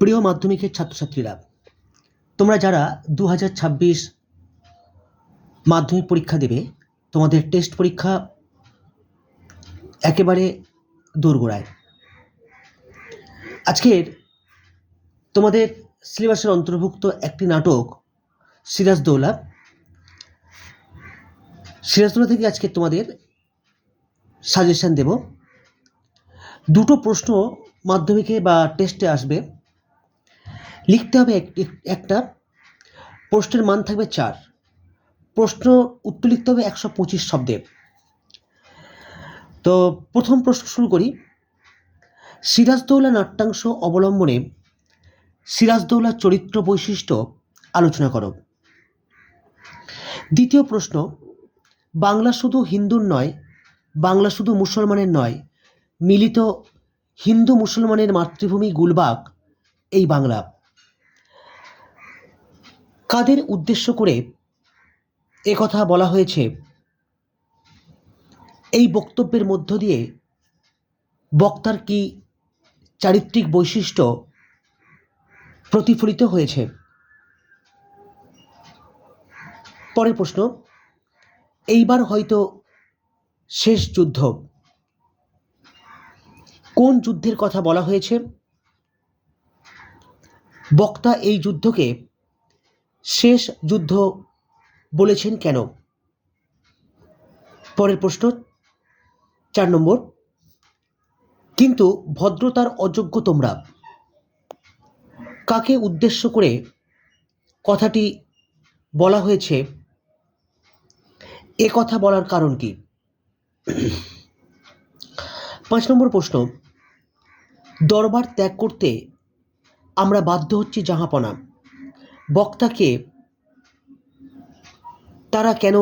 প্রিয় মাধ্যমিকের ছাত্রছাত্রীরা, তোমরা যারা দু হাজার ছাব্বিশ মাধ্যমিক পরীক্ষা দেবে, তোমাদের টেস্ট পরীক্ষা একেবারে দোরগোড়ায়। আজকের তোমাদের সিলেবাসের অন্তর্ভুক্ত একটি নাটক, সিরাজদৌলা। সিরাজদৌলা থেকে আজকে তোমাদের সাজেশন দেব। দুটো প্রশ্ন মাধ্যমিকে বা টেস্টে আসবে। লিখতে হবে এক- এক- একটা। প্রশ্নের মান থাকবে চার। প্রশ্ন উত্তর লিখতে হবে একশো পঁচিশ শব্দে। তো প্রথম প্রশ্ন শুরু করি। সিরাজদৌলা নাট্যাংশ অবলম্বনে সিরাজদৌলার চরিত্র বৈশিষ্ট্য আলোচনা করো। দ্বিতীয় প্রশ্ন, বাংলা শুধু হিন্দুর নয়, বাংলা শুধু মুসলমানের নয়, মিলিত হিন্দু মুসলমানের মাতৃভূমি গুলবাগ, এই বাংলা। কাদের উদ্দেশ্য করে কথা বলা হয়েছে? এই বক্তব্যের মধ্য দিয়ে বক্তার কি চারিত্রিক বৈশিষ্ট্য প্রতিফলিত হয়েছে? পরের প্রশ্ন, এইবার হয়তো শেষ যুদ্ধ। কোন যুদ্ধের কথা বলা হয়েছে? বক্তা এই যুদ্ধকে শেষ যুদ্ধ বলেছেন কেন? পরের প্রশ্ন, চার নম্বর, কিন্তু ভদ্রতার অযোগ্য তোমরা? কাকে উদ্দেশ্য করে কথাটি বলা হয়েছে? এ কথা বলার কারণ কি? পাঁচ নম্বর প্রশ্ন, দরবার ত্যাগ করতে আমরা বাধ্য হচ্ছি জাহাপনা। বক্তাকে তারা কেন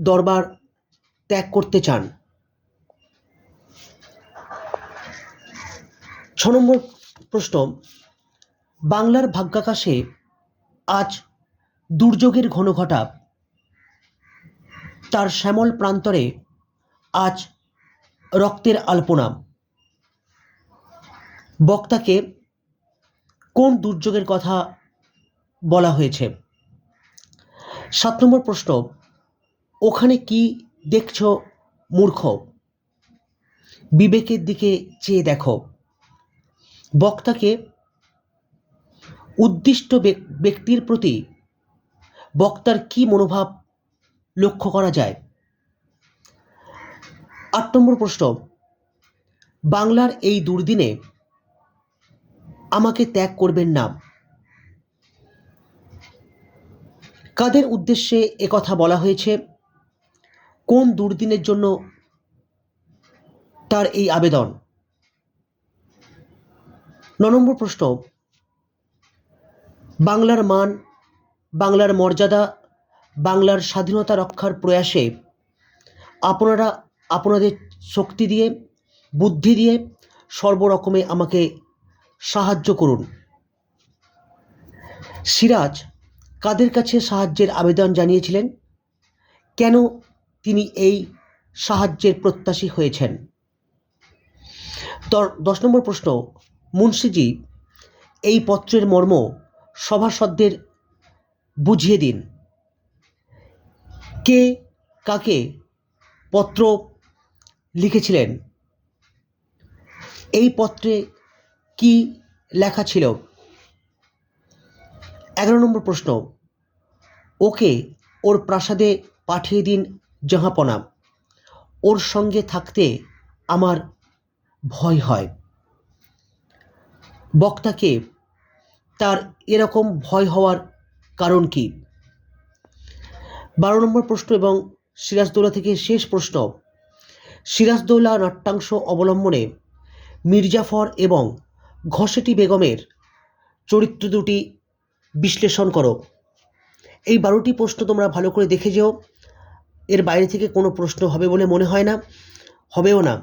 দরবার ত্যাগ করতে চান? ছ নম্বর প্রশ্ন, বাংলার ভাগ্যাকাশে আজ দুর্যোগের ঘনঘটা তার শ্যামল প্রান্তরে আজ রক্তের আলপনা। বক্তাকে কোন দুর্যোগের কথা বলা হয়েছে। সাত নম্বর প্রশ্ন, ওখানে কি দেখছ মূর্খ? বিবেকের দিকে চেয়ে দেখো। বক্তাকে উদ্দিষ্ট ব্যক- ব্যক্তির প্রতি বক্তার কি মনোভাব লক্ষ্য করা যায়? আট নম্বর প্রশ্ন, বাংলার এই দুর্দিনে আমাকে ত্যাগ করবেন না। কাদের উদ্দেশ্যে একথা বলা হয়েছে? কোন দুর্দিনের জন্য তার এই আবেদন? ন নম্বর প্রশ্ন। বাংলার মান, বাংলার মর্যাদা, বাংলার স্বাধীনতা রক্ষার প্রয়াসে আপনারা আপনাদের শক্তি দিয়ে, বুদ্ধি দিয়ে সর্বরকমে আমাকে সাহায্য করুন। সিরাজ কাদের কাছে সাহায্যের আবেদন জানিয়েছিলেন? কেন তিনি এই সাহায্যের প্রত্যাশী হয়েছেন? দশ নম্বর প্রশ্ন। মুন্সিজি, এই পত্রের মর্ম সভাসদদের বুঝিয়ে দিন। কে কাকে পত্র লিখেছিলেন? এই পত্রে কি লেখা ছিল? এগারো নম্বর প্রশ্ন। ওকে ওর প্রাসাদে পাঠিয়ে দিন জাহাপনা ওর সঙ্গে থাকতে আমার ভয় হয়। বক্তাকে, তার এরকম ভয় হওয়ার কারণ কি? বারো নম্বর প্রশ্ন এবং সিরাজদৌলা থেকে শেষ প্রশ্ন। সিরাজদৌলা নাট্যাংশ অবলম্বনে মির্জাফর এবং ঘসেটি বেগমের চরিত্র দুটি বিশ্লেষণ করো। এই বারোটি প্রশ্ন তোমরা ভালো করে দেখে যেও। এর বাইরে থেকে কোনো প্রশ্ন হবে বলে মনে হয় না, হবেও না।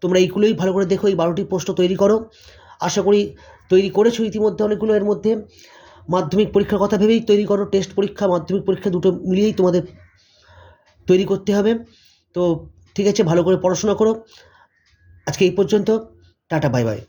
তোমরা এইগুলোই ভালো করে দেখো, এই বারোটি প্রশ্ন তৈরি করো। আশা করি তৈরি করেছ ইতিমধ্যে অনেকগুলো। এর মধ্যে মাধ্যমিক পরীক্ষার কথা ভেবেই তৈরি করো। টেস্ট পরীক্ষা, মাধ্যমিক পরীক্ষা দুটো মিলিয়েই তোমাদের তৈরি করতে হবে। তো ঠিক আছে, ভালো করে পড়াশোনা করো। আজকে এই পর্যন্ত। Tata, bye bye.